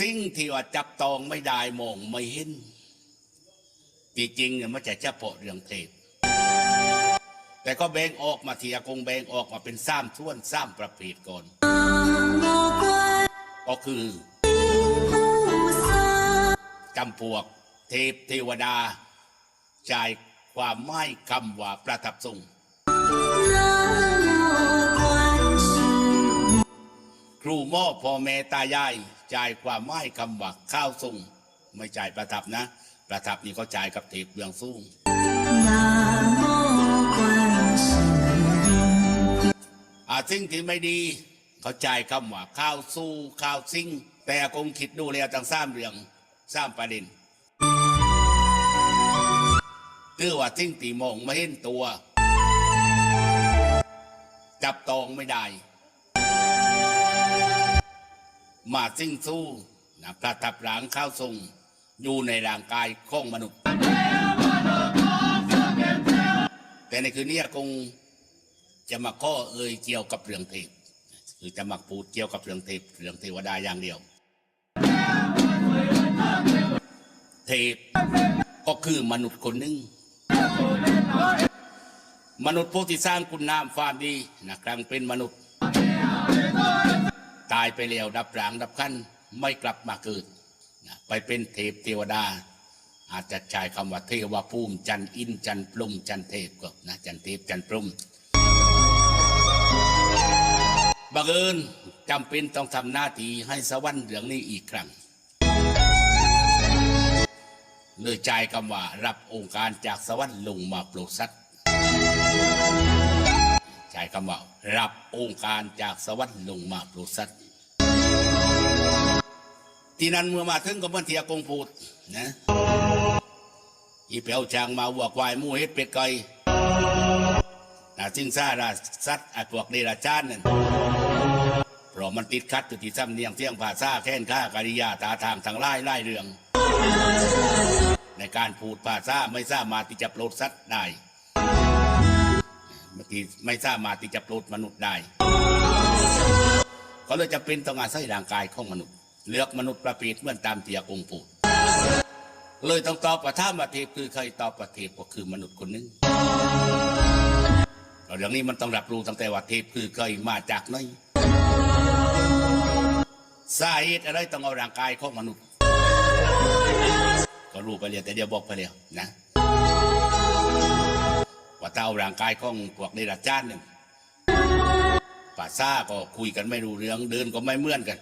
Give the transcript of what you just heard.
สิ่งที่ว่าจับตองไม่ได้มองไม่เห็นจริงๆเนี่ยมันจะเฉพาะเรื่องเทพแต่ก็แบ่งออกมาทีอากงแบ่งออกมาเป็นสามส่วนสามประเภทก่อน ก็คือจำพวก เทพเทวดาจ่ายความไม่คำว่าประทับทรง ครูหม่อพ่อแม่ตายายจ่ายความไม่คำว่าข้าวทรงไม่จ่ายประทับนะ ประทับนี่เขาจ่ายกับเทพเบืองสูงอาสิ่งที่ไม่ดี เขาจ่ายคำว่าข้าวสู้ข้าวซิ่ง แต่องคิดดูแล้วตั้งสามเรื่องสามประเด็นคือว่าสิ่งที่มองไม่เห็นตัว จับตองไม่ได้ มาสิ่งสู้นะประทับหลังข้าวทรงอยู่ในร่างกายของมนุษย์ แต่ในคืนนี้อากงจะมาข้อเอ่ยเกี่ยวกับเรื่องเทพคือจะมาพูดเกี่ยวกับเรื่องเทพเรื่องเทวดาอย่างเดียว เทพก็คือมนุษย์คนหนึ่งมนุษย์ผู้ที่สร้างคุณงามความดีนะครั้งเป็นมนุษย์ ตายไปแล้วดับรางดับขั้นไม่กลับมาเกิดนะไปเป็นเทพเทวดา อาจจะใช้คำว่าเทวภูมิ จันอินจันทร์พรหมจันเทพก็นะจันเทพจันทร์พรหมบังเอิญจำเป็นต้องทำหน้าที่ให้สวรรค์เรื่องนี้อีกครั้งเลยใจคำว่า รับองค์การจากสวรรค์ลงมาโปรดสัตว์ ใจายคำว่า รับองค์การจากสวรรค์ลงมาโปรดสัตว์ที่นั้นเมื่อมาถึงก็มันเทียกงพูดนะอีเปียวจางมาวัวควายมูเฮ็ดเป็ดไก่นะจิงซาราสัตว์ไอ้พวกเดรัจฉานนั่นเพราะมันติดขัดอยู่ที่ซ้ำเนียงเสียงภาษาแค้นค่ากริยาตาทางทางไล่ไล่เรื่อง ในการพูดภาษาไม่สามารถที่จะโปรดสัตว์ได้ ที่ไม่สามารถที่จะปรดมนุษย์ได้ก็เลยจะเป็นต้องอาศัยร่างกายของมนุษย์ เลือกมนุษย์ประเภทเหมือนตามเตียกงพูดเลยต้องตอบว่าถ้ามาเทพคือใครตอบว่าเทพก็คือมนุษย์คนหนึงเรื่องนี้มันต้องรับรู้ตั้งแต่ว่าเทพคือใครมาจากไหนสาเหตุอะไรต้องเอาร่างกายของมนุษย์ ก็รู้ไปเลยแต่เดี๋ยวบอกไปแล้วนะ เอาร่างกายของพวกในรัจจานหนึ่งภาษาก็คุยกันไม่รู้เรื่องเดินก็ไม่เหมือนกัน